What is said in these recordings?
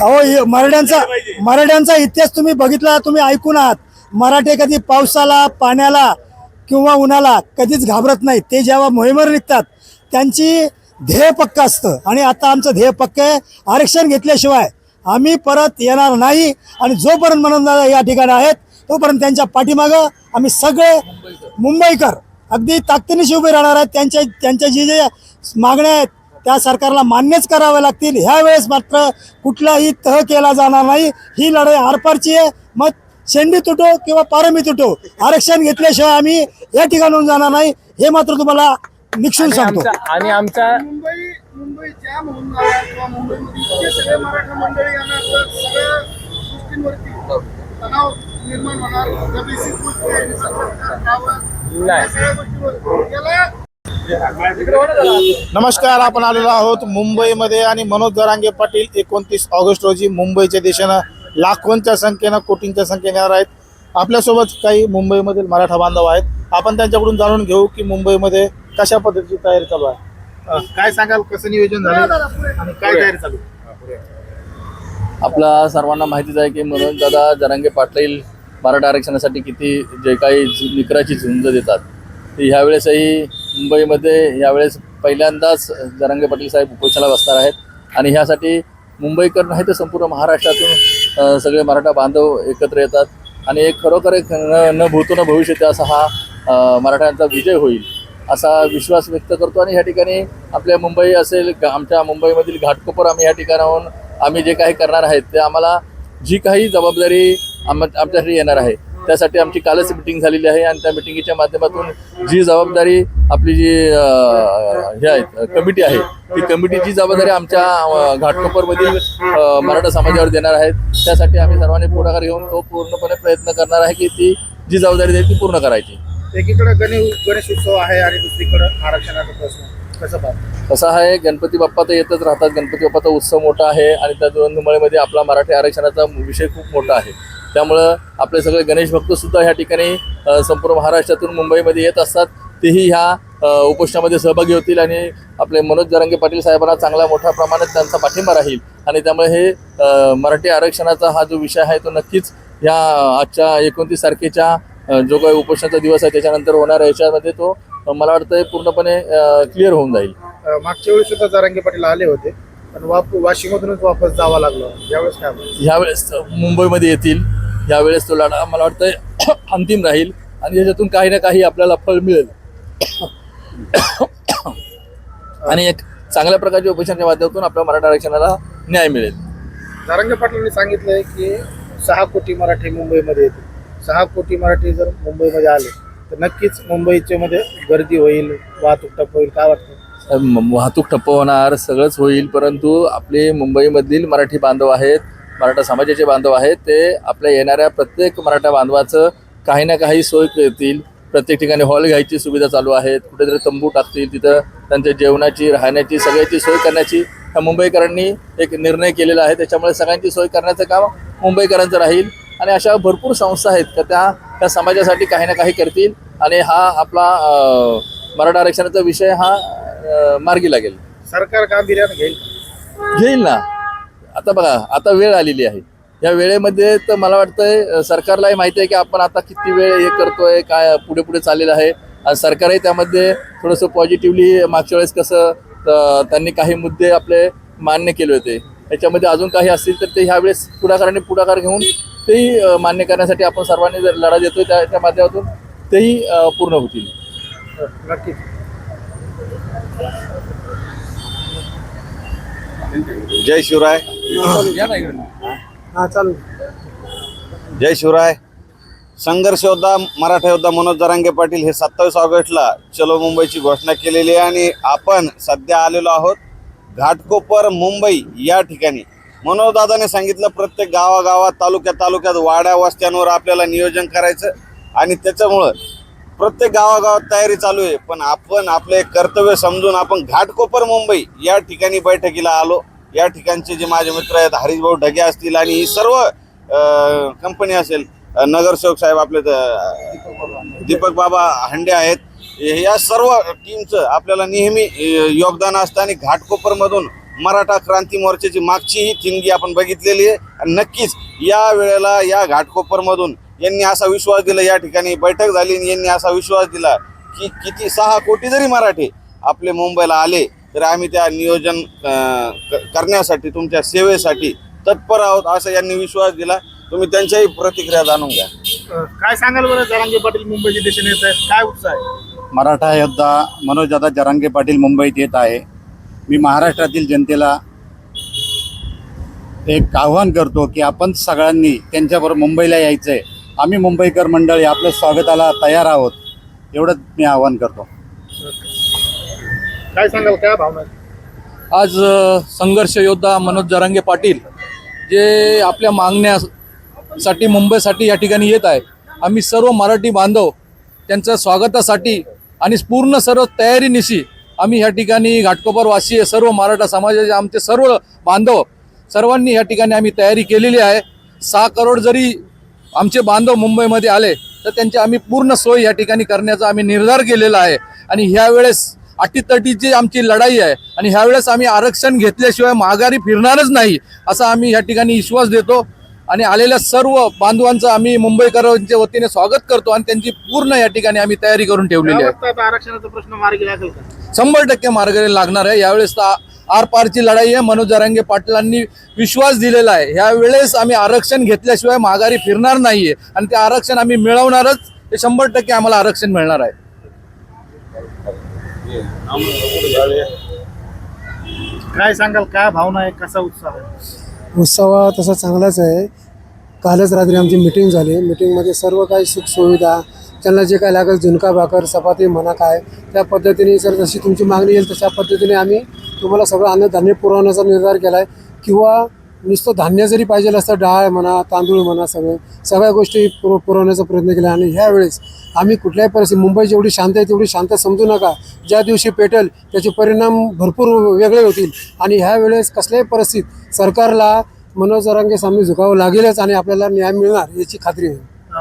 अहो मराठ्यांचा मराठ्यांचा इतिहास तुम्ही बघितला तुम्ही ऐकून आहात. मराठे कधी पावसाला पाण्याला किंवा उन्हाला कधीच घाबरत नाहीत. ते जेव्हा मोहिमेवर निघतात त्यांची ध्येय पक्क असतं. आणि आता आमचं ध्येय पक्क आहे आरक्षण घेतल्याशिवाय आम्ही परत येणार नाही. आणि जोपर्यंत म्हणून या ठिकाणी आहेत तोपर्यंत त्यांच्या पाठीमागं आम्ही सगळे मुंबईकर अगदी ताकदीनिशी उभे राहणार आहेत. त्यांच्या त्यांच्या जे जे मागण्या आहेत त्या सरकारला मान्यच कराव्या लागतील. ह्या वेळेस मात्र कुठलाही तह केला जाणार नाही. ही लढाई आरपारची आहे. मग शेंडी तुटो किंवा पारमी तुटो आरक्षण घेतल्याशिवाय आम्ही या ठिकाणून जाणार नाही. हे मात्र तुम्हाला निक्षून सांगतो. आणि आमचा मुंबई मुंबई जाम होऊन जाणार किंवा मुंबईमध्ये इतके सगळे मराठा मंडळी येणार तर सगळ्या गोष्टींवरती तणाव निर्माण होणार. डब्ल्यूसी नमस्कार आपण आलेलो आहोत मुंबईमध्ये आणि मनोज दरांगे पाटील एकोणतीस ऑगस्ट रोजी मुंबईच्या दिशेनं लाखोंच्या संख्येनं कोटींच्या संख्येने येणार आहेत. आपल्यासोबत काही मुंबईमधील मराठा बांधव आहेत. आपण त्यांच्याकडून जाणून घेऊ की मुंबईमध्ये कशा पद्धतीची तयारी चालू आहे. काय सांगाल? कसं नियोजन झालं? आणि काय तयारी चालू आहे? आपला सर्वांना माहितीच आहे की मनोज दादा जरांगे पाटील मराठा आरक्षणासाठी किती जे काही निकराची झुंज देतात. ह्यावेळेसही मुंबईमध्ये यावेळेस पहिल्यांदाच जरांगे पाटील साहेब उपोषणाला बसणार आहेत. आणि ह्यासाठी मुंबईकर नाही तर संपूर्ण महाराष्ट्रातून सगळे मराठा बांधव एकत्र येतात. आणि एक खरोखर एक न न भूतो न भविष्यते असा हा मराठ्यांचा विजय होईल असा विश्वास व्यक्त करतो. आणि ह्या ठिकाणी आपल्या मुंबई असेल आमच्या मुंबईमधील घाटकोपर आम्ही या ठिकाणाहून आम्ही जे काही करणार आहेत ते आम्हाला जी काही जबाबदारी आम आमच्यासाठी येणार आहे त्यासाठी आमची कालच मिटिंग झालेली आहे आणि त्या मिटिंगच्या माध्यमातून जी जबाबदारी आपली जी हे आहेत कमिटी आहे ती कमिटीची जबाबदारी आमच्या घाटकोपरमधील मराठा समाजावर देणार आहेत त्यासाठी आम्ही सर्वांनी पुढाकार घेऊन तो पूर्णपणे प्रयत्न करणार आहे की ती जी जबाबदारी देईल ती पूर्ण करायची. एकीकडे गणेश गणेश उत्सव आहे आणि दुसरीकडे आरक्षणाचा प्रश्न कसं आहे गणपती बाप्पा तर येतच राहतात गणपती बाप्पाचा उत्सव मोठा आहे आणि त्या दोन मुंबईमध्ये आपला मराठी आरक्षणाचा विषय खूप मोठा आहे. त्यामुळं आपले सगळे गणेश भक्त सुद्धा ह्या ठिकाणी संपूर्ण महाराष्ट्रातून मुंबईमध्ये येत असतात. तेही ह्या उपोषणामध्ये सहभागी होतील आणि आपले मनोज जरांगे पाटील साहेबांना चांगल्या मोठ्या प्रमाणात त्यांचा पाठिंबा राहील. आणि त्यामुळे हे मराठी आरक्षणाचा हा जो विषय आहे तो नक्कीच ह्या आजच्या एकोणतीस तारखेच्या जो काही उपोषणाचा दिवस आहे त्याच्यानंतर होणाऱ्या याच्यामध्ये तो मला वाटतं पूर्णपणे क्लिअर होऊन जाईल. मागच्या वेळी सुद्धा जरांगे पाटील आले होते पण वाप वाशीमधूनच वापस जावं लागलं. यावेळेस काय? ह्यावेळेस मुंबईमध्ये येतील. यावेळेस तो लढा मला वाटतं अंतिम राहील आणि याच्यातून काही ना काही आपल्याला फळ मिळेल. आणि एक चांगल्या प्रकारच्या उपोषणाच्या माध्यमातून आपल्या मराठा आरक्षणाला न्याय मिळेल. जारंगे पाटलांनी सांगितलंय की सहा कोटी मराठी मुंबईमध्ये येतील. सहा कोटी मराठी जर मुंबईमध्ये आले तर नक्कीच मुंबईच्या मध्ये गर्दी होईल वाहतूक ठप्प होईल काय वाटतं? वाहतूक ठप्प होणार सगळंच होईल परंतु आपले मुंबईमधील मराठी बांधव आहेत मराठा समाजाचे बांधव आहेत ते आपल्या येणाऱ्या प्रत्येक मराठा बांधवाचं काही ना काही सोय करतील. प्रत्येक ठिकाणी हॉल घ्यायची सुविधा चालू आहेत कुठेतरी तंबू टाकतील तिथं त्यांच्या जेवणाची राहण्याची सगळ्याची सोय करण्याची ह्या मुंबईकरांनी एक निर्णय केलेला आहे. त्याच्यामुळे सगळ्यांची सोय करण्याचं काम मुंबईकरांचं राहील. आणि अशा भरपूर संस्था आहेत का त्या त्या समाजासाठी काही ना काही करतील आणि हा आपला मराठा आरक्षणाचा विषय हा मार्गी लागेल. सरकार गांभीर्यानं घेईल. घेईल ना? आता बघा आता वेळ आलेली आहे. या वेळेमध्ये तर मला वाटतंय सरकारलाही माहिती आहे की आपण आता किती वेळ हे करतोय काय पुढे पुढे चाललेलं आहे. आणि सरकारही त्यामध्ये थोडंसं पॉझिटिव्हली मागच्या वेळेस कसं त्यांनी काही मुद्दे आपले मान्य केले होते. याच्यामध्ये अजून काही असतील तर ते ह्यावेळेस पुढाकाराने पुढाकार घेऊन तेही मान्य करण्यासाठी आपण सर्वांनी जर लढा देतोय त्याच्या माध्यमातून तेही पूर्ण होतील. नक्कीच. जय शिवराय. हा चालू. जय शिवराय. संघर्ष योद्धा मराठा योद्धा मनोज दरांगे पाटील हे सत्तावीस ऑगस्टला चलो मुंबईची घोषणा केलेली आहे आणि आपण सध्या आलेलो आहोत घाटकोपर मुंबई या ठिकाणी. मनोज दादाने सांगितलं प्रत्येक गावागावात तालुक्यात तालुक्यात वाड्या वस्त्यांवर आपल्याला नियोजन करायचं आणि त्याच्यामुळं प्रत्येक गावागावात तयारी चालू आहे. पण आपण आपले कर्तव्य समजून आपण घाटकोपर मुंबई या ठिकाणी बैठकीला आलो. या ठिकाणचे जे माझे मित्र आहेत हरीशभाऊ ढगे असतील आणि ही सर्व कंपनी असेल नगरसेवक साहेब आपले दीपक बाबा हंडे आहेत. या सर्व टीमचं आपल्याला नेहमी योगदान असतं आणि घाटकोपरमधून मराठा क्रांती मोर्चाची मागची ही थिंगी आपण बघितलेली आहे. आणि नक्कीच या वेळेला या घाटकोपरमधून यांनी असा विश्वास दिला या ठिकाणी बैठक झाली आणि यांनी असा विश्वास दिला की किती सहा कोटी जरी मराठे आपले मुंबईला आले तर आम्ही त्या नियोजन करण्यासाठी तुमच्या सेवेसाठी तत्पर आहोत असं यांनी विश्वास दिला. तुम्ही त्यांच्याही प्रतिक्रिया जाणून घ्या. काय सांगाल बरं जरांगे पाटील मुंबईच्या दिशेने येत आहेत? काय उत्साह आहे? मराठा योद्धा मनोजदादा जरांगे पाटील मुंबईत येत आहे. मी महाराष्ट्रातील जनतेला एक आव्हान करतो की आपण सगळ्यांनी त्यांच्याबरोबर मुंबईला यायचं आहे आम्ही मुंबईकर मंडळी आपल्या स्वागताला तयार आहोत. एवढंच मी आव्हान करतो. काय सांगाल काय भावना? आज संघर्ष योद्धा मनोज जरांगे पाटील जे आपल्या मागण्यासाठी मुंबईसाठी या ठिकाणी येत आहे. आम्ही सर्व मराठी बांधव त्यांच्या स्वागतासाठी आणि पूर्ण सर्व तयारीनिशी आम्ही ह्या ठिकाणी घाटकोपरवासी सर्व मराठा समाजाचे आमचे सर्व बांधव सर्वांनी या ठिकाणी आम्ही तयारी केलेली आहे. सहा करोड जरी आमचे बांधव मुंबईमध्ये आले तर त्यांची आम्ही पूर्ण सोय या ठिकाणी करण्याचा आम्ही निर्धार केलेला आहे. आणि ह्यावेळेस अटीतटीची आमची लढाई आहे आणि ह्यावेळेस आम्ही आरक्षण घेतल्याशिवाय माघारी फिरणारच नाही असा आम्ही या ठिकाणी विश्वास देतो. आणि आलेल्या सर्व बांधवांचं आम्ही मुंबईकरांच्या वतीने स्वागत करतो आणि त्यांची पूर्ण या ठिकाणी आम्ही तयारी करून ठेवलेली आहे. आरक्षणाचा प्रश्न मार्गी लागेल शंभर टक्के मार्गाने लागणार आहे. यावेळेस तर आर पारची लढाई आहे. मनोज जरांगे पाटलांनी विश्वास दिलेला आहे. यावेळेस आम्ही आरक्षण घेतल्याशिवाय माघारी फिरणार नाहीये. आणि ते आरक्षण आम्ही मिळवणारच. ते शंभर टक्के आम्हाला आरक्षण मिळणार आहे. काय सांगाल? काय भावना आहे? कसा उत्साह आहे? उत्सव तसा चांगलाच आहे. कालच रात्री आमची मिटिंग झाली. मिटिंगमध्ये सर्व काही सुखसुविधा त्यांना जे काय लागेल झुणका भाकर चपाती म्हणा काय त्या पद्धतीने जर जशी तुमची मागणी येईल तशा पद्धतीने आम्ही तुम्हाला सगळं अन्नधान्य पुरवण्याचा निर्धार केला आहे किंवा नुसतं धान्य जरी पाहिजे असतं डाळ म्हणा तांदूळ म्हणा सगळं सगळ्या गोष्टी पुर पुरवण्याचा प्रयत्न केला आणि ह्यावेळेस आम्ही कुठल्याही परिस्थिती मुंबई जेवढी शांत आहे तेवढी शांत समजू नका. ज्या दिवशी पेटेल त्याचे परिणाम भरपूर वेगळे होतील. आणि ह्या वेळेस कसल्याही परिस्थितीत सरकारला मनोजरांगे सामने झुकावं लागेलच आणि आपल्याला न्याय मिळणार याची खात्री आहे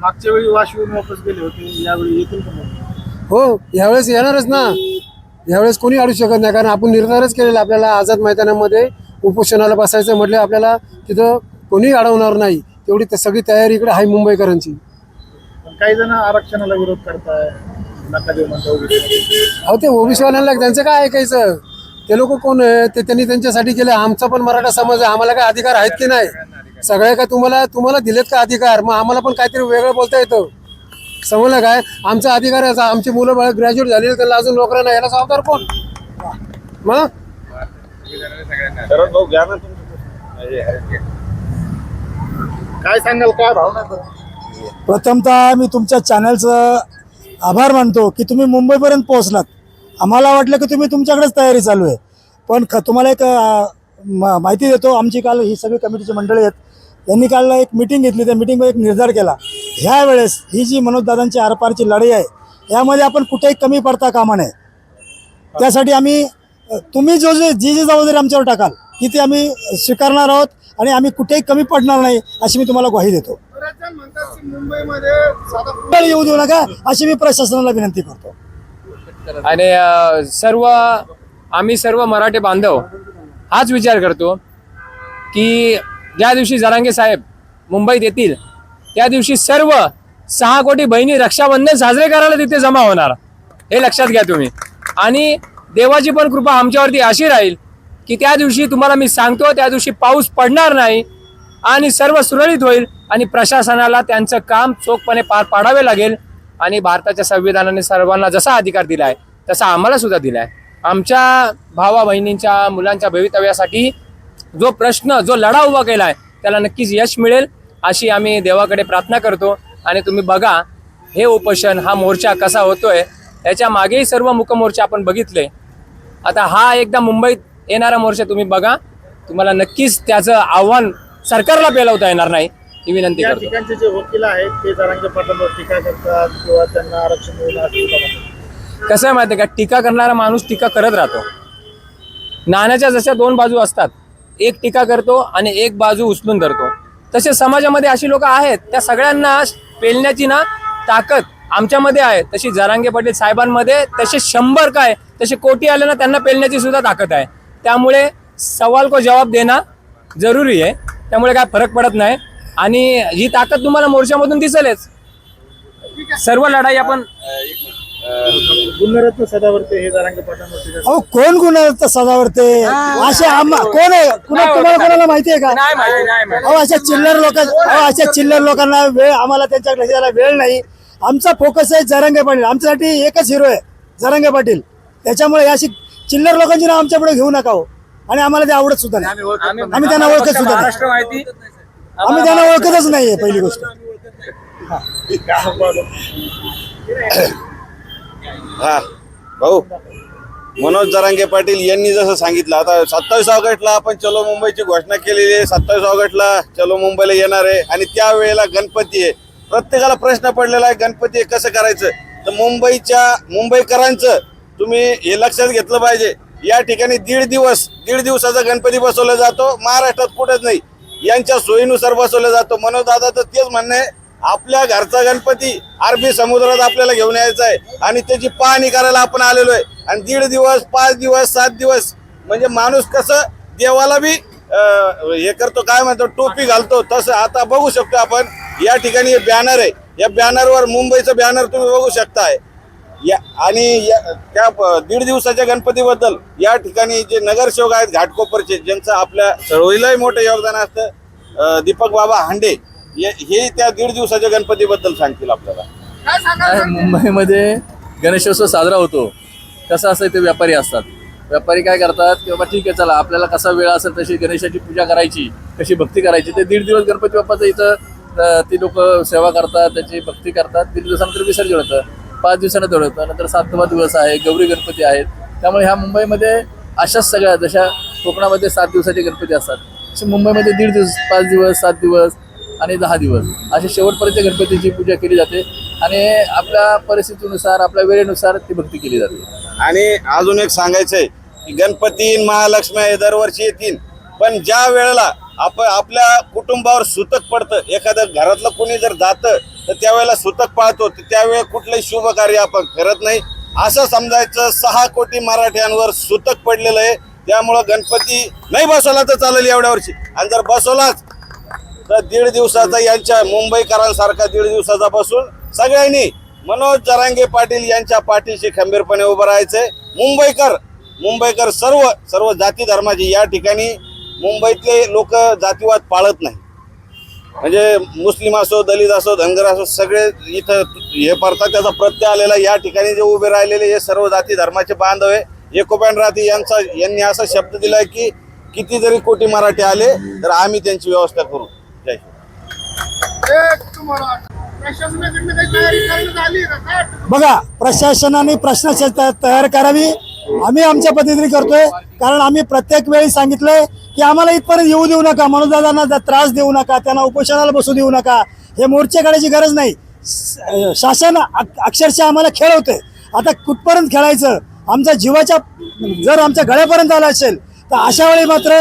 मागच्या वेळी वाशिवून वापस गेले होते यावेळी येतील का मग? हो यावेळेस येणारच ना. यावेळेस कोणी अडू शकत नाही कारण आपण निर्धारच केलेला आपल्याला आझाद मैदानामध्ये उपोषणाला बसायचं म्हटलं आपल्याला तिथं कोणी अडवणार नाही. तेवढी त- सगळी तयारी इकडे आहे मुंबईकरांची. पण काही जण आरक्षणाला विरोध करताय नका देऊ म्हणता ओबीसी अहो ते ओबीसीवाल्यांना त्यांचं काय ऐकायचं? ते लोक कोण आहे ते त्यांनी त्यांच्यासाठी केलं. आमचा पण मराठा समाज आहे. आम्हाला काय अधिकार आहेत की नाही? सगळे काय तुम्हाला तुम्हाला दिलेत का अधिकार? मग आम्हाला पण काहीतरी वेगळं बोलता येतं. समजलं काय? आमचा अधिकार आहे आमची मुलं बाळ ग्रॅज्युएट झालेली त्याला अजून नोकऱ्या नाही. याला जबाबदार कोण? मग? शरद भाऊ घ्या ना तुमचं काय सांगाल काय भावना? प्रथमतः मी तुमच्या चॅनलचं आभार मानतो की तुम्ही मुंबईपर्यंत पोहोचलात. आम्हाला वाटलं की तुम्ही तुमच्याकडेच तयारी चालू आहे. पण ख तुम्हाला एक माहिती देतो आमची काल ही सगळी कमिटीची मंडळी आहेत. त्यांनी काल एक मिटिंग घेतली त्या मिटिंगमध्ये एक निर्धार केला. ह्या वेळेस ही जी मनोजदादांची आरपारची लढाई आहे यामध्ये आपण कुठेही कमी पडता कामा नये. त्यासाठी आम्ही तुम्ही जो जे जी जी जबाबदारी आमच्यावर टाकाल ती ती आम्ही स्वीकारणार आहोत आणि आम्ही कुठेही कमी पडणार नाही अशी मी तुम्हाला ग्वाही देतो. मुंबईमध्ये येऊ देऊ नका अशी मी प्रशासनाला विनंती करतो. आणि सर्व आम्ही सर्व मराठी बांधव हाच विचार करतो की ज्या दिवशी जरांगे साहेब मुंबईत येतील त्या दिवशी सर्व सहा कोटी बहिणी रक्षाबंधन साजरे करायला तिथे जमा होणार. हे लक्षात घ्या तुम्ही. आणि देवाची पण कृपा आमच्यावरती अशी राहील की त्या दिवशी तुम्हाला मी सांगतो त्या दिवशी पाऊस पडणार नाही आणि सर्व सुरळीत होईल आणि प्रशासनाला त्यांचं काम चोखपणे पार पाडावे लागेल आणि भारताच्या संविधानाने सर्वांना जसा अधिकार दिला आहे तसा आम्हाला सुद्धा दिला आहे आमच्या भावा बहिणींच्या मुलांच्या भवितव्यासाठी जो प्रश्न जो लढा उभा केला आहे त्याला नक्कीच यश मिळेल अशी आम्ही देवाकडे प्रार्थना करतो. आणि तुम्ही बघा हे उपोषण हा मोर्चा कसा होतोय याच्या मागेही सर्व मुकमोर्चा आपण बघितले. आता हा एकदा मुंबईत येणारा मोर्चा तुम्ही बघा. तुम्हाला नक्कीच त्याचं आव्हान सरकारला पेलवता येणार नाही ही विनंती या करतो. ठिकाणचे जे वकील आहेत ते जरांगे पाटलांवर टीका करतात किंवा त्यांना आरक्षण मिळणार असं का म्हणतात? कसं आहे माहिती आहे का? टीका करणारा माणूस टीका करत राहतो. नाण्याच्या जशा दोन बाजू असतात. एक टीका करतो आणि एक बाजू उचलून धरतो. तसे समाजामध्ये अशी लोक आहेत त्या सगळ्यांना पेलण्याची ना ताकद आमच्यामध्ये आहे. तशी जरांगे पाटील साहेबांमध्ये तसे शंभर काय तसे कोटी आले ना त्यांना पेलण्याची सुद्धा ताकद आहे. त्यामुळे सवाल को जवाब देणं जरुरी आहे. त्यामुळे काय फरक पडत नाही. आणि ही ताकद तुम्हाला मोर्चामधून दिसेलच. सर्व लढाई आपण गुणरत्न सदावर्ते हे जरांगे पाटलांवरती अहो कोण गुन्हा सदावरते? असे आम्हा कोण आहे? कुणा तुम्हाला कोणाला माहिती आहे का? नाही माहिती नाही माहिती अहो अशा चिल्लर लोक अहो अशा चिल्लर लोकांना वेळ आम्हाला त्यांच्याकडे द्यायला वेळ नाही. आमचा फोकस आहे जरंगे पाटील. आमच्यासाठी एकच हिरो आहे जरंगे पाटील. त्याच्यामुळे अशी चिल्लर लोकांची नाव आमच्या पुढे घेऊ नका हो. आणि आम्हाला ते आवडत सुद्धा नाही. आम्ही त्यांना ओळखत सुद्धा नाही. महाराष्ट्र माहिती. आम्ही त्यांना ओळखतच नाहीये पहिली गोष्ट. हा. भाऊ मनोज जरांगे पाटील यांनी जसं सांगितलं आता सत्तावीस ऑगस्टला आपण चलो मुंबईची घोषणा केलेली आहे. सत्तावीस ऑगस्टला चलो मुंबईला येणार आहे. आणि त्यावेळेला गणपती आहे. प्रत्येकाला प्रश्न पडलेला आहे गणपती आहे कसं करायचं? तर मुंबईच्या मुंबईकरांचं तुम्ही हे लक्षात घेतलं पाहिजे. या ठिकाणी दीड दिवस दीड दिवसाचा गणपती बसवला जातो. महाराष्ट्रात कुठेच नाही. यांच्या सोयीनुसार बसवला जातो. मनोज दादाचं तेच म्हणणं आहे आपल्या घरचा गणपती अरबी समुद्रात आपल्याला घेऊन यायचा आहे. आणि त्याची पाहणी करायला आपण आलेलो आहे. आणि दीड दिवस पाच दिवस सात दिवस म्हणजे माणूस कसं देवाला बी हे करतो काय म्हणतो टोपी घालतो तसं आता बघू शकतो आपण. या ठिकाणी हे बॅनर आहे. या बॅनरवर मुंबईचं बॅनर तुम्ही बघू शकताय. या आणि या- त्या दीड दिवसाच्या गणपतीबद्दल या ठिकाणी जे नगरसेवक आहेत घाटकोपरचे ज्यांचं आपल्या चळवळीलाही मोठं योगदान असतं दीपक बाबा हांडे. हे हे त्या दीड दिवसाच्या गणपतीबद्दल सांगतील आपल्याला. मुंबईमध्ये गणेशोत्सव साजरा होतो. कसं असतं ते व्यापारी असतात. व्यापारी काय करतात की बाबा ठीक आहे चला आपल्याला कसा वेळ असेल तशी गणेशाची पूजा करायची कशी भक्ती करायची. ते दीड दिवस गणपती बाप्पाचं इथं ती लोक सेवा करतात त्याची भक्ती करतात. दीड दिवसानंतर विसर्जन होतं. पाच दिवसानं तेवढं होतं. नंतर सातवा दिवस आहे गौरी गणपती आहेत. त्यामुळे ह्या मुंबईमध्ये अशाच सगळ्या जशा कोकणामध्ये सात दिवसाचे गणपती असतात. मुंबईमध्ये दीड दिवस पाच दिवस सात दिवस आणि दहा दिवस. अशी शेवटपर्यंत गणपतीची पूजा केली जाते आणि आपल्या परिस्थितीनुसार आपल्या वेळेनुसार ती भक्ती केली जाते. आणि अजून एक सांगायचंय की गणपती महालक्ष्मी हे दरवर्षी येतील पण ज्या वेळेला आपण आपल्या कुटुंबावर सुतक पडतं एखादं घरातलं कोणी जर जातं तर त्यावेळेला सुतक पाळतो तर त्यावेळेला कुठलंही शुभ कार्य आपण करत नाही. असं समजायचं सहा कोटी मराठ्यांवर सुतक पडलेलं आहे. त्यामुळं गणपती नाही बसवला तर चालेल एवढ्या वर्षी. आणि जर बसवलाच तर दीड दिवसाचा यांच्या मुंबईकरांसारखा दीड दिवसाचा बसून सगळ्यांनी मनोज जरांगे पाटील यांच्या पाठीशी खंबीरपणे उभं राहायचंय. मुंबईकर मुंबईकर सर्व सर्व जाती धर्माची या ठिकाणी मुंबईतले लोक जातीवाद पाळत नाही म्हणजे मुस्लिम असो दलित असो धनगर असो सगळे इथं हे पडतात त्याचा प्रत्यय आलेला या ठिकाणी जे उभे राहिलेले हे सर्व जाती धर्माचे बांधव आहे. एकोप्यान राहते यांचा यांनी असा शब्द दिलाय की किती जरी कोटी मराठी आले तर आम्ही त्यांची व्यवस्था करू. बघा प्रशासनाने प्रश्न तयार करावी. आम्ही आमच्या पद्धतीने करतोय. कारण आम्ही प्रत्येक वेळी सांगितलंय की आम्हाला इथपर्यंत येऊ देऊ नका मनोजदादांना त्रास देऊ नका त्यांना उपोषणाला बसू देऊ नका. हे मोर्चे काढायची गरज नाही. शासन अक्षरशः आम्हाला खेळवते आता कुठपर्यंत खेळायचं? आमच्या जीवाच्या जर आमच्या गळ्यापर्यंत आलं असेल तर अशा वेळी मात्र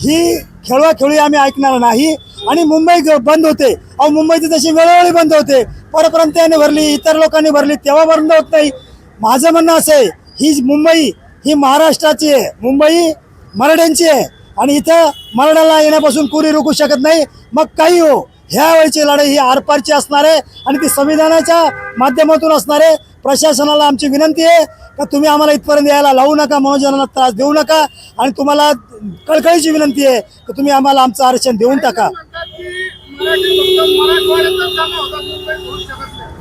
ही खेळवाखेळी आम्ही ऐकणार नाही. आणि मुंबई बंद होते. अहो मुंबईची तशी वेळोवेळी बंद होते. परप्रांतीयाने भरली इतर लोकांनी भरली तेव्हा बंद होत नाही. माझं म्हणणं असं आहे ही मुंबई ही महाराष्ट्राची आहे. मुंबई मराठ्यांची आहे. आणि इथं मराठ्याला येण्यापासून कोणी रोखू शकत नाही. मग काही हो ह्या वेळची लढाई ही आरपारची असणार आहे आणि ती संविधानाच्या माध्यमातून असणार आहे. प्रशासनाला आमची विनंती आहे का तुम्ही आम्हाला इथपर्यंत यायला लावू नका मनोजनाला त्रास देऊ नका. आणि तुम्हाला कळकळीची विनंती आहे की तुम्ही आम्हाला आमचं आरक्षण देऊन टाका.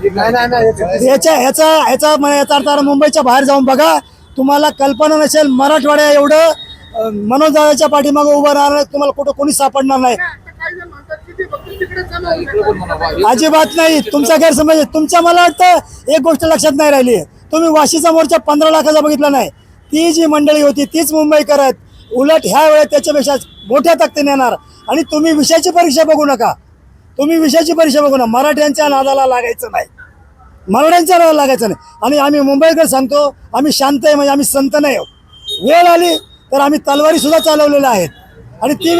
याचा याच्या ह्याचा ह्याचा याचा अर्थ मुंबईच्या बाहेर जाऊन बघा. तुम्हाला कल्पना नसेल मराठवाड्या एवढं अं, पाठीमागं पाठीमागे उभं राहणार तुम्हाला कुठं कोणी सापडणार नाही. अजिबात नाही. तुमचा गैरसमज तुमच्या मला वाटतं एक गोष्ट लक्षात नाही राहिली. तुम्ही वाशीचा मोर्चा पंधरा लाखाचा बघितला नाही. ती जी मंडळी होती तीच मुंबई करत उलट ह्या वेळेत त्याच्यापेक्षा मोठ्या ताकदीने येणार. आणि तुम्ही विषयाची परीक्षा बघू नका. तुम्ही विषयाची परीक्षा बघू नका. मराठ्यांच्या नादाला लागायचं नाही. मराठ्यांच्या नादाला लागायचं नाही. आणि आम्ही मुंबईकर सांगतो आम्ही शांत आहे म्हणजे आम्ही संत नाही आहोत. वेळ आली तर आम्ही तलवारी सुद्धा चालवलेल्या आहेत. आणि ती